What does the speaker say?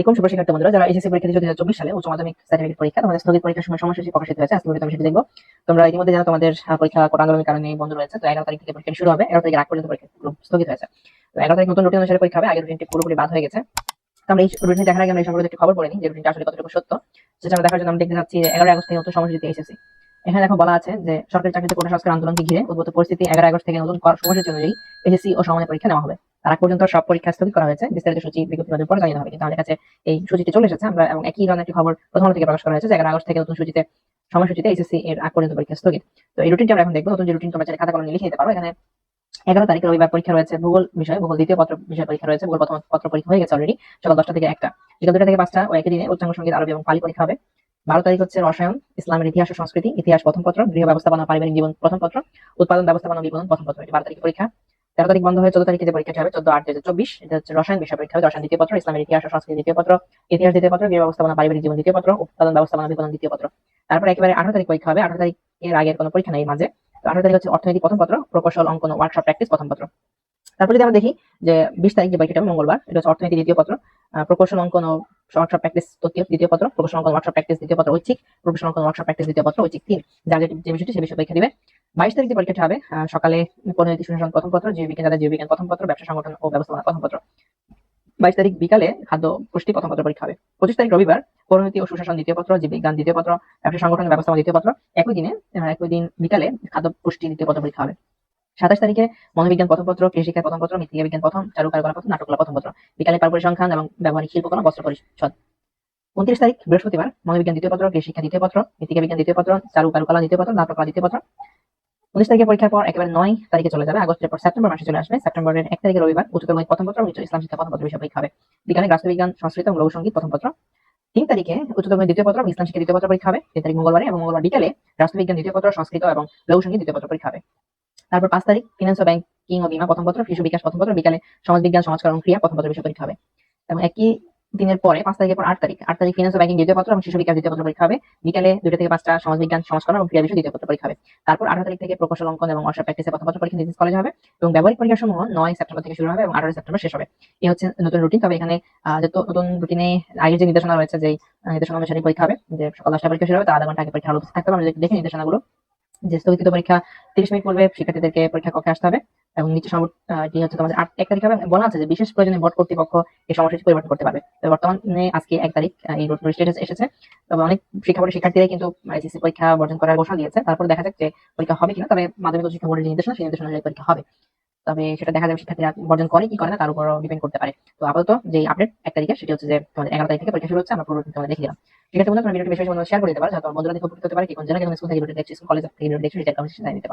শিক্ষার্থী বন্ধুরা, যারা এসএসসি পরীক্ষা দিয়েছে 2024 সালে উচ্চ মাধ্যমিক সার্টিফিকেট পরীক্ষা, তোমাদের স্থগিত পরীক্ষার সময় সময়সূচি প্রকাশিত হয়েছে। আজকে আমি সেটা দেখব। তোমরা ইতিমধ্যে তোমাদের পরীক্ষা আন্দোলনের কারণে বন্ধ রয়েছে। তো এগারো তারিখ থেকে পরীক্ষা শুরু হবে। এগারো তারিখ আগ পর্যন্ত পরীক্ষা স্থগিত হয়েছে। তো এগারো তারিখ নতুন রুটিন অনুসারে পরীক্ষা হবে। আগের রুটিনটি পুরোপুরি বাদ হয়ে গেছে। আমরা এই রুটিন দেখার আগে আমরা এই সম্পর্কে একটু খবর পড়ে নিই যে রুটিনটা আসলে কতটুকু সত্য। সেটা আমরা দেখার জন্য আমরা দেখতে এগারো আগস্ট থেকে নতুন সময়সূচিতে এসেছি এখানে দেখো বলা আছে যে সরকারি চাকরিতে কোটা সংস্কার আন্দোলনকে ঘিরে উদ্ভূত পরিস্থিতি এগারো আগস্ট থেকে নতুন সময়সূচি অনুযায়ী এসএসসি ও সমানের পরীক্ষা নেওয়া হবে। তার পর্যন্ত সব পরীক্ষা স্থগিত করা হয়েছে। বিস্তারিত সূচি বিজ্ঞপ্তি বাজার পরে জানিয়ে হবে। কিন্তু আমাদের কাছে এই সূচিটি চলে এসেছে। আমরা এবং একই ধরনের একটি খবর প্রথম থেকে প্রকাশ করা হয়েছে এগারো আগস্ট থেকে নতুন সূচিতে সময়সূচিতে এসএসসি এর আগ পর্যন্ত পরীক্ষা স্থগিত। তো এই রুটিনটা আমরা এখন দেখব। নতুন যে রুটিন তোমরা খাতা কলমে লিখে নিতে পারো। এখানে এগারো তারিখ রবিবার পরীক্ষা রয়েছে। ভূগোল বিষয়, ভূগোল দ্বিতীয় পত্র বিষয় পরীক্ষা রয়েছে। ভূগোল প্রথম পত্র পরীক্ষা হয়ে গেছে অলরেডি সকাল দশটা থেকে একটা, বিকাল দুটা থেকে পাঁচটা ও একই দিনে উচ্চাঙ্গ সংগীত আরবি এবং পালি পরীক্ষা হবে। বারো তারিখ হচ্ছে রসায়ন, ইসলামের ইতিহাস ও সংস্কৃতি, ইতিহাস প্রথম পত্র, গৃহ ব্যবস্থাপনা পারিবারিক জীবন প্রথম পত্র, উৎপাদন ব্যবস্থাপনা বিপণন প্রথম পত্র, এটি বারো তারিখ পরীক্ষা। তেরো তারিখ বন্ধ হয়ে চোদ্দ তারিখে যে পরীক্ষাটি হবে, চোদ্দ আট দুই চব্বিশ, এটা হচ্ছে রসায়ন বিষয় পরীক্ষা হবে, রসায়ন দ্বিতীয় পত্র, ইসলামের ইতিহাস ও সংস্কৃতি দ্বিতীয় পত্র, ইতিহাস দ্বিতীয় পত্র, গৃহ ব্যবস্থাপনা পারিবারিক জীবন দ্বিতীয় পত্র, উৎপাদন ব্যবস্থাপনা বিপণন দ্বিতীয় পত্র। তারপর একেবারে আঠারো তারিখ পরীক্ষা হবে, আঠারো তারিখ এর আগের কোনো পরীক্ষা নেই মাঝে। আঠারো তারিখ হচ্ছে অর্থনীতি প্রথম পত্র, প্রকৌশল, অঙ্কন ওয়ার্কশপ প্র্যাকটিস প্রথম পত্র। তারপর যদি আমরা দেখি যে বিশ তারিখ যে পরীক্ষাটা মঙ্গলবার, এটা হচ্ছে অর্থনীতি দ্বিতীয় পত্র। প্রকৌশল অঙ্কন ও ওয়ার্কশপ প্র্যাকটিস তৃতীয় দ্বিতীয় পত্র, প্রকৌশল অঙ্কন ওয়ার্কশপ প্র্যাকটিস দ্বিতীয় পত্র ঐচ্ছিক, প্রকৌশল অঙ্কন ওয়ার্কশপ প্র্যাকটিস দ্বিতীয় পত্র ঐচ্ছিক তিন। যার যে বিষয়টি সে বিষয়ে পরীক্ষা দিবে। বাইশ তারিখ পরীক্ষাটা হবে সকালে পরিণতি সুশাসন প্রথম পত্র জীববিজ্ঞান যাদের জীববিজ্ঞান প্রথম পত্র, ব্যবসা সংগঠন ও ব্যবস্থাপনা প্রথম পত্র। বাইশ তারিখ বিকালে খাদ্য পুষ্টি প্রথম পত্র পরীক্ষা হবে। পঁচিশ তারিখ রবিবার পরিণতি ও সুশাসন দ্বিতীয় পত্র জীববিজ্ঞান দ্বিতীয় পত্র, ব্যবসা সংগঠন ব্যবস্থাপনা দ্বিতীয় পত্র। একই দিনে একই দিন বিকালে খাদ্য পুষ্টি দ্বিতীয় পত্র পরীক্ষা হবে। সাতাশ তারিখে মনোবিজ্ঞান প্রথম পত্র কৃষিকার প্রথম পত্র মৃত্তিকা বিজ্ঞান প্রথম চারুকারকলা প্রথম নাটকলা প্রথম। পত্র বিকালে পার পরিসংখ্যান এবং ব্যবহারিক শিল্পকলা, বস্ত্র পরিষদ উনত্রিশ তারিখ, বৃহস্পতিবার, মনোবিজ্ঞান দ্বিতীয় পত্র কৃষিক্ষা দ্বিতীয় পত্র মৃত্তিকা বিজ্ঞান দ্বিতীয় পত্র, চারু কারুকলা দ্বিতীয় পত্র নাটকলা দ্বিতীয় পত্র। উনিশ তারিখে পরীক্ষার পর একেবারে নয় তারিখে চলে যাবে, আগস্টের পর সেপ্টেম্বর মাসে চলে আসবে। সেপ্টেম্বরের এক তারিখে রবিবার, উচ্চতর প্রথম পত্র উচ্চ ইসলাম শিক্ষা প্রথম পত্র বিষয় পরীক্ষা হবে। বিজ্ঞানে রাষ্ট্রবিজ্ঞান সংস্কৃত এবং লঘুসঙ্গীত প্রথম পত্র তিন তারিখে উচ্চতর দ্বিতীয় পত্র ইসলাম শিক্ষা দ্বিতীয় পত্র পরীক্ষা হবে। তিন তারিখ মঙ্গলবারে এবং মঙ্গলবার বিকালে রাষ্ট্রবিজ্ঞান দ্বিতীয় পত্র, সংস্কৃত এবং লঘুসঙ্গীত দ্বিতীয় পত্র পরীক্ষা হবে। তারপর পাঁচ তারিখ ফিনান্স ও ব্যাংকিং ও বিমা প্রথম পত্র শিশু বিকাশ প্রথম পত্র বিকালে সমাজবিজ্ঞান সমাজকরণ ক্রিয়া প্রথম পত্র বিষয় পরীক্ষা হবে। এবং একই দিনের পরে পাঁচ তারিখের পর আট তারিখ আট তারিখ ফিনান্স ব্যাংকিং দ্বিতীয় পত্র এবং শিশু বিকাশ দ্বিতীয় পত্র পরীক্ষা হবে। বিকালে দুটো থেকে পাঁচটা সমাজবিজ্ঞান সমাজকরণ এবং ক্রিয়া বিষয় দ্বিতীয় পত্র পরীক্ষা হবে। তারপর আঠারো তারিখ থেকে প্রকৌশল অঙ্কন এবং অর্শা প্র্যাকটিসে প্রথম পত্র পরীক্ষা নির্দেশ কলেজ হবে এবং ব্যবহারিক পরীক্ষা সমূহ নয় সেপ্টেম্বর থেকে শুরু হবে এবং আঠারো সেপ্টেম্বর শেষ হবে। এই হচ্ছে নতুন রুটিন তবে এখানে আহ, যে তো- নতুন রুটিনে আগের যে নির্দেশনা রয়েছে যে নির্দেশনা অনুসারে পরীক্ষা হবে যে সকাল দশটা পরীক্ষা শুরু হবে তার আধা ঘণ্টা আগে পরীক্ষা থাকতে হবে। আমরা দেখি নির্দেশনাগুলো। যে স্থগিত পরীক্ষা তিরিশ মিনিট পূর্বে শিক্ষার্থীদেরকে পরীক্ষা কক্ষে আসতে হবে এবং নিচে সম্পর্কটি হচ্ছে তোমাদের আট এক তারিখ হবে, বলা আছে যে বিশেষ প্রয়োজনে বোর্ড কর্তৃপক্ষ এই সময়সূচি পরিবর্তন করতে পারবে। তো বর্তমানে আজকে এক তারিখ এই স্টেটাস এসেছে। তবে অনেক শিক্ষা বোর্ডের শিক্ষার্থীরাই কিন্তু এসএসসি পরীক্ষা বর্জন করার ঘোষণা দিয়েছে। তারপর দেখা যাক যে পরীক্ষা হবে কিনা। তবে মাধ্যমিক শিক্ষা বোর্ডের নির্দেশনা, সেই নির্দেশনা পরীক্ষা হবে। তবে সেটা দেখা যাবে শিক্ষার্থীরা বর্জন করে কি করে না, তার উপর ডিপেন্ড করতে পারে। তো আপাতত যে আপডেট এক তারিখে সেটি হচ্ছে যে তোমাদের এগারো তারিখ থেকে পরীক্ষা শুরু হচ্ছে, আমরা পুরো তোমাদের দেখে দিলাম। ঠিক আছে বন্ধু তোমরা ভিডিওটি বেশি বেশি শেয়ার করে দিতে পারো, যাতে বন্ধুরা দেখে উপকৃত হতে পারে, কি কোন জেলা কোন স্কুল থেকে ভিডিও দেখছি স্কুল কলেজ থেকে ভিডিও দেখছি সেটা কমেন্ট জানিয়ে দিতে পারো।